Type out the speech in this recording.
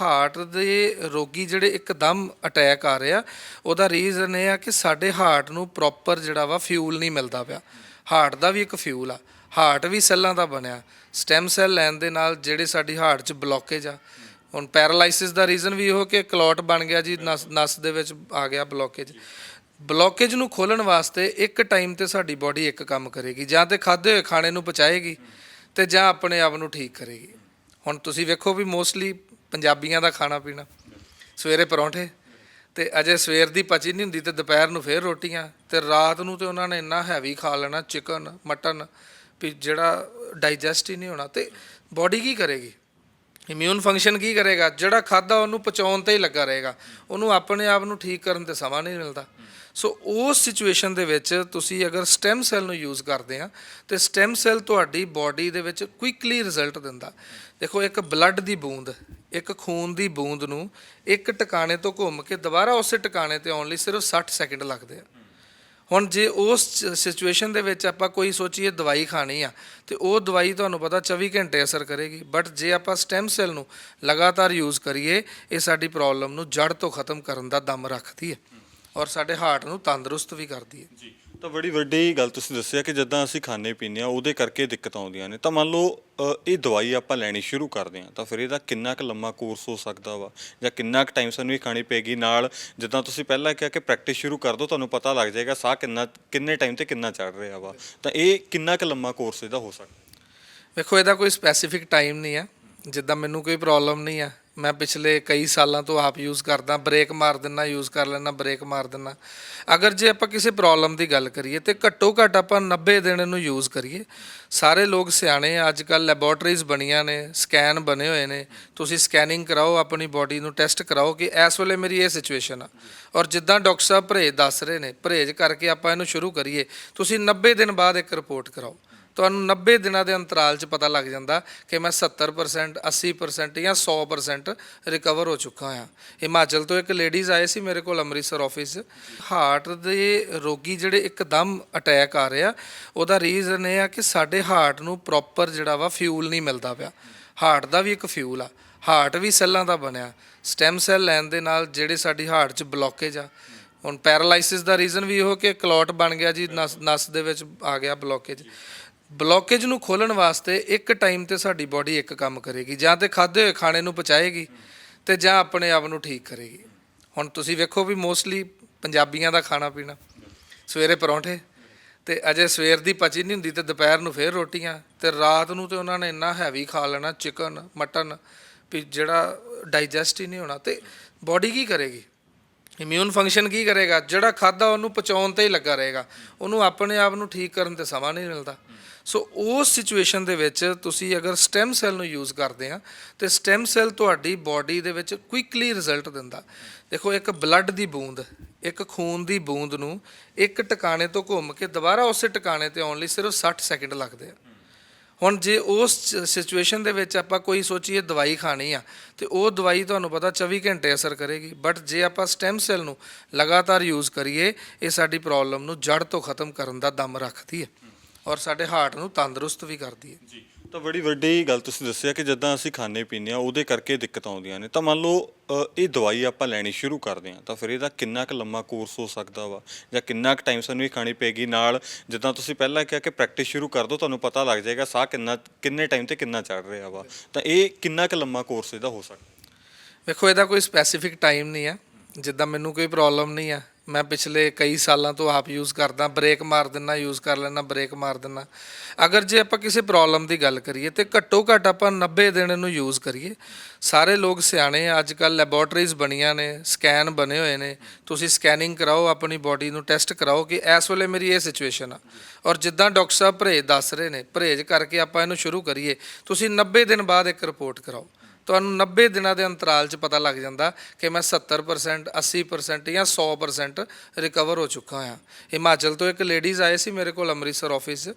Heart ਦੇ ਰੋਗੀ ਜਿਹੜੇ ਇੱਕਦਮ ਅਟੈਕ ਆ ਰਹੇ ਆ, ਉਹਦਾ ਰੀਜ਼ਨ ਇਹ ਆ ਕਿ ਸਾਡੇ ਹਾਰਟ ਨੂੰ ਪ੍ਰੋਪਰ ਜਿਹੜਾ ਵਾ ਫਿਊਲ ਨਹੀਂ ਮਿਲਦਾ ਪਿਆ। ਹਾਰਟ ਦਾ ਵੀ ਇੱਕ ਫਿਊਲ ਆ। ਹਾਰਟ ਵੀ ਸੈੱਲਾਂ ਦਾ ਬਣਿਆ। ਸਟੈਮ ਸੈੱਲ ਲੈਣ ਦੇ ਨਾਲ ਜਿਹੜੇ ਸਾਡੀ ਹਾਰਟ 'ਚ ਬਲੋਕੇਜ ਆ। ਹੁਣ ਪੈਰਾਲਾਈਸਿਸ ਦਾ ਰੀਜ਼ਨ ਵੀ ਇਹੋ ਕਿ ਕਲੌਟ ਬਣ ਗਿਆ ਜੀ, ਨਸ ਨਸ ਦੇ ਵਿੱਚ ਆ ਗਿਆ ਬਲੋਕੇਜ ਬਲੋਕੇਜ ਨੂੰ ਖੋਲਣ ਵਾਸਤੇ ਇੱਕ ਟਾਈਮ ਤੇ ਸਾਡੀ ਬਾਡੀ ਇੱਕ ਕੰਮ ਕਰੇਗੀ। ਜਾਂ ਤੇ ਖਾਦੇ ਹੋਏ ਖਾਣੇ ਨੂੰ ਪਚਾਏਗੀ ਤੇ ਜਾਂ ਆਪਣੇ ਆਪ ਨੂੰ ਠੀਕ ਕਰੇਗੀ। ਹੁਣ ਤੁਸੀਂ ਵੇਖੋ ਵੀ ਮੋਸਟਲੀ ਪੰਜਾਬੀਆਂ ਦਾ ਖਾਣਾ ਪੀਣਾ। ਸਵੇਰੇ ਪਰੌਂਠੇ। ਤੇ ਅਜੇ ਸਵੇਰ ਦੀ ਪਚੀ ਨਹੀਂ ਹੁੰਦੀ ਤੇ ਦੁਪਹਿਰ ਨੂੰ ਫੇਰ ਰੋਟੀਆਂ। ਤੇ ਰਾਤ ਨੂੰ ਤੇ ਉਹਨਾਂ ਨੇ ਇੰਨਾ ਹੈਵੀ ਖਾ ਲੈਣਾ ਚਿਕਨ ਮਟਨ ਵੀ ਜਿਹੜਾ ਡਾਈਜੈਸਟ ਹੀ ਨਹੀਂ ਹੋਣਾ। ਤੇ ਬਾਡੀ ਕੀ ਕਰੇਗੀ? ਇਮਿਊਨ ਫੰਕਸ਼ਨ ਕੀ ਕਰੇਗਾ? ਜਿਹੜਾ ਖਾਦਾ ਉਹਨੂੰ ਪਚਾਉਣ ਤੇ ਹੀ ਲੱਗਾ ਰਹੇਗਾ। ਉਹਨੂੰ ਆਪਣੇ ਆਪ ਨੂੰ ਠੀਕ ਕਰਨ ਤੇ ਸਮਾਂ ਨਹੀਂ ਮਿਲਦਾ। ਸੋ ਉਸ ਸਿਚੁਏਸ਼ਨ ਦੇ ਵਿੱਚ ਤੁਸੀਂ ਅਗਰ ਸਟੈਮ ਸੈੱਲ ਨੂੰ ਯੂਜ਼ ਕਰਦੇ ਆ, ਤੇ ਸਟੈਮ ਸੈੱਲ ਤੁਹਾਡੀ ਬਾਡੀ ਦੇ ਵਿੱਚ ਕੁਇਕਲੀ ਰਿਜ਼ਲਟ ਦਿੰਦਾ। ਦੇਖੋ, ਇੱਕ ਬਲੱਡ ਦੀ ਬੂੰਦ। ਇੱਕ ਖੂਨ ਦੀ ਬੂੰਦ ਨੂੰ ਇੱਕ ਟਿਕਾਣੇ ਤੋਂ ਘੁੰਮ ਕੇ ਦੁਬਾਰਾ ਉਸੇ ਟਿਕਾਣੇ ਤੇ ਆਉਣ ਲਈ ਸਿਰਫ 60 ਸੈਕਿੰਡ ਲੱਗਦੇ ਆ। ਹੁਣ ਜੇ ਉਸ ਸਿਚੁਏਸ਼ਨ ਦੇ ਵਿੱਚ ਆਪਾਂ ਕੋਈ ਸੋਚੀਏ ਦਵਾਈ ਖਾਣੀ ਆ, ਤੇ ਉਹ ਦਵਾਈ ਤੁਹਾਨੂੰ ਪਤਾ 24 ਘੰਟੇ ਅਸਰ ਕਰੇਗੀ। ਬਟ ਜੇ ਆਪਾਂ ਸਟੈਮ ਸੈੱਲ ਨੂੰ ਲਗਾਤਾਰ ਯੂਜ਼ ਕਰੀਏ, ਇਹ ਸਾਡੀ ਪ੍ਰੋਬਲਮ ਨੂੰ ਜੜ ਤੋਂ ਖਤਮ ਕਰਨ ਦਾ ਦਮ ਰੱਖਦੀ ਹੈ। ਔਰ ਸਾਡੇ ਹਾਰਟ ਨੂੰ ਤੰਦਰੁਸਤ ਵੀ ਕਰਦੀ ਹੈ। ਜੀ। ਤਾਂ ਬੜੀ ਵੱਡੀ ਗੱਲ ਤੁਸੀਂ ਦੱਸਿਆ ਕਿ ਜਦੋਂ ਅਸੀਂ ਖਾਣੇ ਪੀਂਦੇ ਆ ਉਹਦੇ ਕਰਕੇ ਦਿੱਕਤਾਂ ਆਉਂਦੀਆਂ ਨੇ। ਤਾਂ ਮੰਨ ਲਓ ਅ, ਇਹ ਦਵਾਈ ਆਪਾਂ ਲੈਣੀ ਸ਼ੁਰੂ ਕਰਦੇ ਆ ਤਾਂ ਫਿਰ ਇਹਦਾ ਕਿੰਨਾ ਕੁ ਲੰਮਾ ਕੋਰਸ ਹੋ ਸਕਦਾ ਵਾ? ਜਾਂ ਕਿੰਨਾ ਕੁ ਟਾਈਮ ਸਾਨੂੰ ਇਹ ਖਾਣੀ ਪੈਗੀ ਨਾਲ ਜਿੱਦਾਂ ਤੁਸੀਂ ਪਹਿਲਾਂ ਕਿਹਾ ਕਿ ਪ੍ਰੈਕਟਿਸ ਸ਼ੁਰੂ ਕਰ ਦਿਓ ਤੁਹਾਨੂੰ ਪਤਾ ਲੱਗ ਜਾਏਗਾ ਸਾਹ ਕਿੰਨਾ ਕਿੰਨੇ ਟਾਈਮ ਤੇ ਕਿੰਨਾ ਚੜ ਰਿਹਾ ਵਾ। ਤਾਂ ਇਹ ਕਿੰਨਾ ਕੁ ਲੰਮਾ ਕੋਰਸ ਇਹਦਾ ਹੋ ਸਕਦਾ? ਵੇਖੋ ਇਹਦਾ ਕੋਈ ਸਪੈਸੀਫਿਕ ਟਾਈਮ ਨਹੀਂ ਆ। ਜਿੱਦਾਂ ਮੈਨੂੰ ਕੋਈ ਪ੍ਰੋਬਲਮ ਨਹੀਂ ਆ ਮੈਂ ਪਿਛਲੇ ਕਈ ਸਾਲਾਂ ਤੋਂ ਆਪ ਯੂਜ਼ ਕਰਦਾ ਬ੍ਰੇਕ ਮਾਰ ਦਿੰਨਾ ਯੂਜ਼ ਕਰ ਲੈਣਾ ਬ੍ਰੇਕ ਮਾਰ ਦਿੰਨਾ। ਅਗਰ ਜੇ ਆਪਾਂ ਕਿਸੇ ਪ੍ਰੋਬਲਮ ਦੀ ਗੱਲ ਕਰੀਏ ਤੇ ਘੱਟੋ ਘੱਟ ਆਪਾਂ 90 ਦਿਨ ਇਹਨੂੰ ਯੂਜ਼ ਕਰੀਏ। ਸਾਰੇ ਲੋਕ ਸਿਆਣੇ ਆ ਅੱਜ ਕੱਲ ਲੈਬੋਰਟਰੀਜ਼ ਬਣੀਆਂ ਨੇ ਸਕੈਨ ਬਣੇ ਹੋਏ ਨੇ। ਤੁਸੀਂ ਸਕੈਨਿੰਗ ਕਰਾਓ, ਆਪਣੀ ਬਾਡੀ ਨੂੰ ਟੈਸਟ ਕਰਾਓ ਕਿ ਇਸ ਵੇਲੇ ਮੇਰੀ ਇਹ ਸਿਚੁਏਸ਼ਨ ਆ। ਔਰ ਜਿੱਦਾਂ ਡਾਕਟਰ ਸਾਹਿਬ ਪਰਹੇਜ਼ ਦੱਸ ਰਹੇ ਨੇ, ਪਰਹੇਜ਼ ਕਰਕੇ ਆਪਾਂ ਇਹਨੂੰ ਸ਼ੁਰੂ ਕਰੀਏ, ਤੁਸੀਂ 90 ਦਿਨ ਬਾਅਦ ਇੱਕ ਰਿਪੋਰਟ ਕਰਾਓ। ਤੁਹਾਨੂੰ 90 ਦਿਨਾਂ ਦੇ ਅੰਤਰਾਲ 'ਚ ਪਤਾ ਲੱਗ ਜਾਂਦਾ ਕਿ ਮੈਂ 70% 80% ਜਾਂ 100% ਰਿਕਵਰ ਹੋ ਚੁੱਕਾ ਹਾਂ ਹਿਮਾਚਲ ਤੋਂ ਇੱਕ ਲੇਡੀਜ਼ ਆਏ ਸੀ ਮੇਰੇ ਕੋਲ ਅੰਮ੍ਰਿਤਸਰ ਆਫਿਸ ਹਾਰਟ ਦੇ ਰੋਗੀ ਜਿਹੜੇ ਇੱਕਦਮ ਅਟੈਕ ਆ ਰਹੇ ਆ, ਉਹਦਾ ਰੀਜ਼ਨ ਇਹ ਆ ਕਿ ਸਾਡੇ ਹਾਰਟ ਨੂੰ ਪ੍ਰੋਪਰ ਜਿਹੜਾ ਵਾ ਫਿਊਲ ਨਹੀਂ ਮਿਲਦਾ ਪਿਆ। ਹਾਰਟ ਦਾ ਵੀ ਇੱਕ ਫਿਊਲ ਆ। ਹਾਰਟ ਵੀ ਸੈੱਲਾਂ ਦਾ ਬਣਿਆ। ਸਟੈਮ ਸੈੱਲ ਲੈਣ ਦੇ ਨਾਲ ਜਿਹੜੇ ਸਾਡੀ ਹਾਰਟ 'ਚ ਬਲੋਕੇਜ ਆ। ਹੁਣ ਪੈਰਾਲਾਈਸਿਸ ਦਾ ਰੀਜ਼ਨ ਵੀ ਇਹੋ ਕਿ ਕਲੌਟ ਬਣ ਗਿਆ ਜੀ, ਨਸ ਨਸ ਦੇ ਵਿੱਚ ਆ ਗਿਆ ਬਲੋਕੇਜ ਬਲੋਕੇਜ ਨੂੰ ਖੋਲਣ ਵਾਸਤੇ ਇੱਕ ਟਾਈਮ ਤੇ ਸਾਡੀ ਬਾਡੀ ਇੱਕ ਕੰਮ ਕਰੇਗੀ। ਜਾਂ ਤੇ ਖਾਦੇ ਹੋਏ ਖਾਣੇ ਨੂੰ ਪਚਾਏਗੀ ਤੇ ਜਾਂ ਆਪਣੇ ਆਪ ਨੂੰ ਠੀਕ ਕਰੇਗੀ। ਹੁਣ ਤੁਸੀਂ ਵੇਖੋ ਵੀ ਮੋਸਟਲੀ ਪੰਜਾਬੀਆਂ ਦਾ ਖਾਣਾ ਪੀਣਾ, ਸਵੇਰੇ ਪਰੌਂਠੇ, ਤੇ ਅਜੇ ਸਵੇਰ ਦੀ ਪਚੀ ਨਹੀਂ ਹੁੰਦੀ ਤੇ ਦੁਪਹਿਰ ਨੂੰ ਫੇਰ ਰੋਟੀਆਂ, ਤੇ ਰਾਤ ਨੂੰ ਤੇ ਉਹਨਾਂ ਨੇ ਇੰਨਾ ਹੈਵੀ ਖਾ ਲੈਣਾ ਚਿਕਨ ਮਟਨ ਵੀ ਜਿਹੜਾ ਡਾਈਜੈਸਟ ਹੀ ਨਹੀਂ ਹੋਣਾ ਤੇ ਬਾਡੀ ਕੀ ਕਰੇਗੀ? ਇਮਿਊਨ ਫੰਕਸ਼ਨ ਕੀ ਕਰੇਗਾ? ਜਿਹੜਾ ਖਾਦਾ ਉਹਨੂੰ ਪਚਾਉਣ ਤੇ ਹੀ ਲੱਗਾ ਰਹੇਗਾ। ਉਹਨੂੰ ਆਪਣੇ ਆਪ ਨੂੰ ਠੀਕ ਕਰਨ ਤੇ ਸਮਾਂ ਨਹੀਂ ਮਿਲਦਾ। ਸੋ ਉਸ ਸਿਚੁਏਸ਼ਨ ਦੇ ਵਿੱਚ ਤੁਸੀਂ ਅਗਰ ਸਟੈਮ ਸੈੱਲ ਨੂੰ ਯੂਜ਼ ਕਰਦੇ ਆ, ਤੇ ਸਟੈਮ ਸੈੱਲ ਤੁਹਾਡੀ ਬਾਡੀ ਦੇ ਵਿੱਚ ਕੁਇਕਲੀ ਰਿਜ਼ਲਟ ਦਿੰਦਾ। ਦੇਖੋ, ਇੱਕ ਬਲੱਡ ਦੀ ਬੂੰਦ, ਇੱਕ ਖੂਨ ਦੀ ਬੂੰਦ ਨੂੰ ਇੱਕ ਟਿਕਾਣੇ ਤੋਂ ਘੁੰਮ ਕੇ ਦੁਬਾਰਾ ਉਸੇ ਟਿਕਾਣੇ ਤੇ ਆਉਣ ਲਈ ਸਿਰਫ 60 ਸੈਕਿੰਡ ਲੱਗਦੇ ਆ। ਹੁਣ ਜੇ ਉਸ ਸਿਚੁਏਸ਼ਨ ਦੇ ਵਿੱਚ ਆਪਾਂ ਕੋਈ ਸੋਚੀਏ ਦਵਾਈ ਖਾਣੀ ਆ, ਤੇ ਉਹ ਦਵਾਈ ਤੁਹਾਨੂੰ ਪਤਾ 24 ਘੰਟੇ ਅਸਰ ਕਰੇਗੀ। ਬਟ ਜੇ ਆਪਾਂ ਸਟੈਮ ਸੈੱਲ ਨੂੰ ਲਗਾਤਾਰ ਯੂਜ਼ ਕਰੀਏ, ਇਹ ਸਾਡੀ ਪ੍ਰੋਬਲਮ ਨੂੰ ਜੜ ਤੋਂ ਖਤਮ ਕਰਨ ਦਾ ਦਮ ਰੱਖਦੀ ਹੈ। ਔਰ ਸਾਡੇ ਹਾਰਟ ਨੂੰ ਤੰਦਰੁਸਤ ਵੀ ਕਰਦੀ ਹੈ। ਜੀ। ਤਾਂ ਬੜੀ ਵੱਡੀ ਗੱਲ ਤੁਸੀਂ ਦੱਸਿਆ ਕਿ ਜਦੋਂ ਅਸੀਂ ਖਾਣੇ ਪੀਂਦੇ ਆ ਉਹਦੇ ਕਰਕੇ ਦਿੱਕਤਾਂ ਆਉਂਦੀਆਂ ਨੇ। ਤਾਂ ਮੰਨ ਲਓ ਅ, ਇਹ ਦਵਾਈ ਆਪਾਂ ਲੈਣੀ ਸ਼ੁਰੂ ਕਰਦੇ ਆ ਤਾਂ ਫਿਰ ਇਹਦਾ ਕਿੰਨਾ ਕੁ ਲੰਮਾ ਕੋਰਸ ਹੋ ਸਕਦਾ ਵਾ? ਜਾਂ ਕਿੰਨਾ ਕੁ ਟਾਈਮ ਸਾਨੂੰ ਇਹ ਖਾਣੀ ਪੈਗੀ ਨਾਲ ਜਿੱਦਾਂ ਤੁਸੀਂ ਪਹਿਲਾਂ ਕਿਹਾ ਕਿ ਪ੍ਰੈਕਟਿਸ ਸ਼ੁਰੂ ਕਰ ਦਿਓ ਤੁਹਾਨੂੰ ਪਤਾ ਲੱਗ ਜਾਏਗਾ ਸਾਹ ਕਿੰਨਾ ਕਿੰਨੇ ਟਾਈਮ ਤੇ ਕਿੰਨਾ ਚੜ ਰਿਹਾ ਵਾ। ਤਾਂ ਇਹ ਕਿੰਨਾ ਕੁ ਲੰਮਾ ਕੋਰਸ ਇਹਦਾ ਹੋ ਸਕਦਾ? ਵੇਖੋ ਇਹਦਾ ਕੋਈ ਸਪੈਸੀਫਿਕ ਟਾਈਮ ਨਹੀਂ ਆ। ਜਿੱਦਾਂ ਮੈਨੂੰ ਕੋਈ ਪ੍ਰੋਬਲਮ ਨਹੀਂ ਆ। ਮੈਂ ਪਿਛਲੇ ਕਈ ਸਾਲਾਂ ਤੋਂ ਆਪ ਯੂਜ਼ ਕਰਦਾ ਬ੍ਰੇਕ ਮਾਰ ਦਿੰਨਾ ਯੂਜ਼ ਕਰ ਲੈਣਾ ਬ੍ਰੇਕ ਮਾਰ ਦਿੰਨਾ। ਅਗਰ ਜੇ ਆਪਾਂ ਕਿਸੇ ਪ੍ਰੋਬਲਮ ਦੀ ਗੱਲ ਕਰੀਏ ਤੇ ਘੱਟੋ ਘੱਟ ਆਪਾਂ 90 ਦਿਨ ਇਹਨੂੰ ਯੂਜ਼ ਕਰੀਏ। ਸਾਰੇ ਲੋਕ ਸਿਆਣੇ ਆ ਅੱਜ ਕੱਲ ਲੈਬੋਰਟਰੀਜ਼ ਬਣੀਆਂ ਨੇ ਸਕੈਨ ਬਣੇ ਹੋਏ ਨੇ। ਤੁਸੀਂ ਸਕੈਨਿੰਗ ਕਰਾਓ, ਆਪਣੀ ਬਾਡੀ ਨੂੰ ਟੈਸਟ ਕਰਾਓ ਕਿ ਇਸ ਵੇਲੇ ਮੇਰੀ ਇਹ ਸਿਚੁਏਸ਼ਨ ਆ। ਔਰ ਜਿੱਦਾਂ ਡਾਕਟਰ ਸਾਹਿਬ ਪਰਹੇਜ਼ ਦੱਸ ਰਹੇ ਨੇ, ਪਰਹੇਜ਼ ਕਰਕੇ ਆਪਾਂ ਇਹਨੂੰ ਸ਼ੁਰੂ ਕਰੀਏ, ਤੁਸੀਂ 90 ਦਿਨ ਬਾਅਦ ਇੱਕ ਰਿਪੋਰਟ ਕਰਾਓ। ਤੁਹਾਨੂੰ 90 ਦਿਨਾਂ ਦੇ ਅੰਤਰਾਲ 'ਚ ਪਤਾ ਲੱਗ ਜਾਂਦਾ ਕਿ ਮੈਂ 70% 80% ਜਾਂ 100% ਰਿਕਵਰ ਹੋ ਚੁੱਕਾ ਹਾਂ। ਹਿਮਾਚਲ ਤੋਂ ਇੱਕ ਲੇਡੀਜ਼ ਆਏ ਸੀ ਮੇਰੇ ਕੋਲ ਅੰਮ੍ਰਿਤਸਰ ਆਫਿਸ